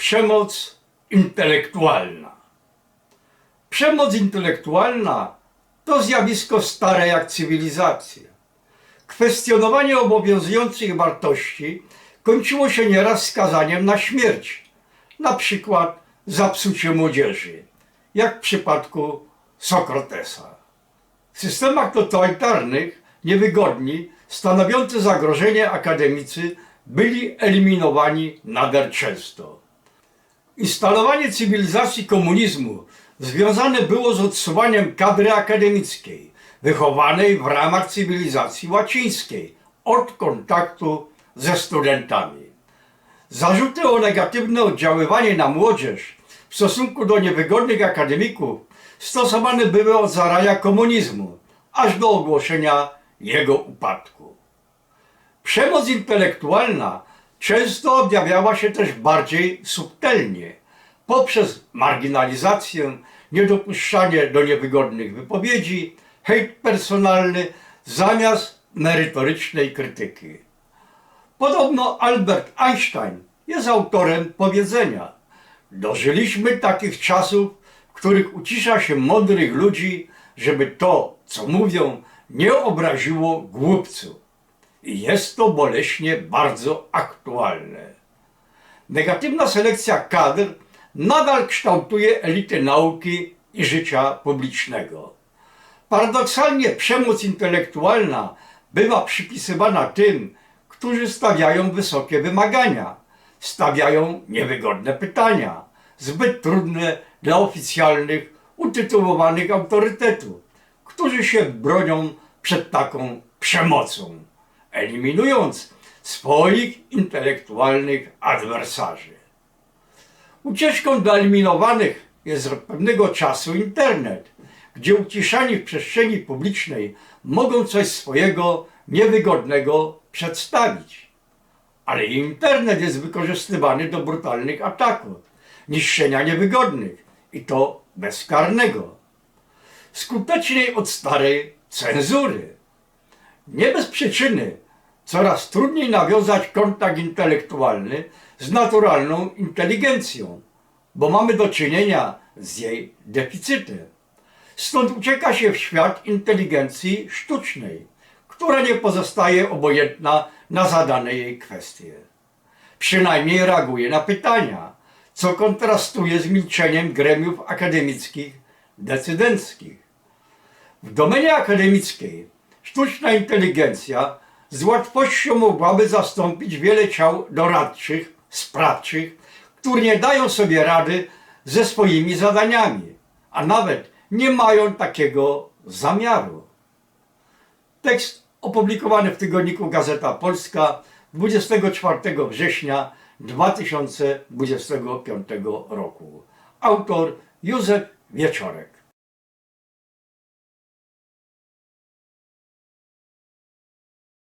Przemoc intelektualna. Przemoc intelektualna to zjawisko stare jak cywilizacja. Kwestionowanie obowiązujących wartości kończyło się nieraz skazaniem na śmierć, na przykład za psucie młodzieży, jak w przypadku Sokratesa. W systemach totalitarnych niewygodni, stanowiący zagrożenie akademicy, byli eliminowani nader często. Instalowanie cywilizacji komunizmu związane było z odsuwaniem kadry akademickiej, wychowanej w ramach cywilizacji łacińskiej, od kontaktu ze studentami. Zarzuty o negatywne oddziaływanie na młodzież w stosunku do niewygodnych akademików stosowane były od zarania komunizmu, aż do ogłoszenia jego upadku. Przemoc intelektualna często objawiała się też bardziej subtelnie, poprzez marginalizację, niedopuszczanie do niewygodnych wypowiedzi, hejt personalny zamiast merytorycznej krytyki. Podobno Albert Einstein jest autorem powiedzenia: Dożyliśmy takich czasów, w których ucisza się mądrych ludzi, żeby to, co mówią, nie obraziło głupców. Jest to boleśnie bardzo aktualne. Negatywna selekcja kadr nadal kształtuje elity nauki i życia publicznego. Paradoksalnie przemoc intelektualna bywa przypisywana tym, którzy stawiają wysokie wymagania, stawiają niewygodne pytania, zbyt trudne dla oficjalnych, utytułowanych autorytetów, którzy się bronią przed taką przemocą, eliminując swoich intelektualnych adwersarzy. Ucieczką dla eliminowanych jest od pewnego czasu internet, gdzie uciszani w przestrzeni publicznej mogą coś swojego niewygodnego przedstawić. Ale internet jest wykorzystywany do brutalnych ataków, niszczenia niewygodnych i to bezkarnego. Skuteczniej od starej cenzury. Nie bez przyczyny coraz trudniej nawiązać kontakt intelektualny z naturalną inteligencją, bo mamy do czynienia z jej deficytem. Stąd ucieka się w świat inteligencji sztucznej, która nie pozostaje obojętna na zadane jej kwestie. Przynajmniej reaguje na pytania, co kontrastuje z milczeniem gremiów akademickich decydenckich. W domenie akademickiej sztuczna inteligencja z łatwością mogłaby zastąpić wiele ciał doradczych, sprawczych, które nie dają sobie rady ze swoimi zadaniami, a nawet nie mają takiego zamiaru. Tekst opublikowany w tygodniku Gazeta Polska 24 września 2025 roku. Autor Józef Wieczorek.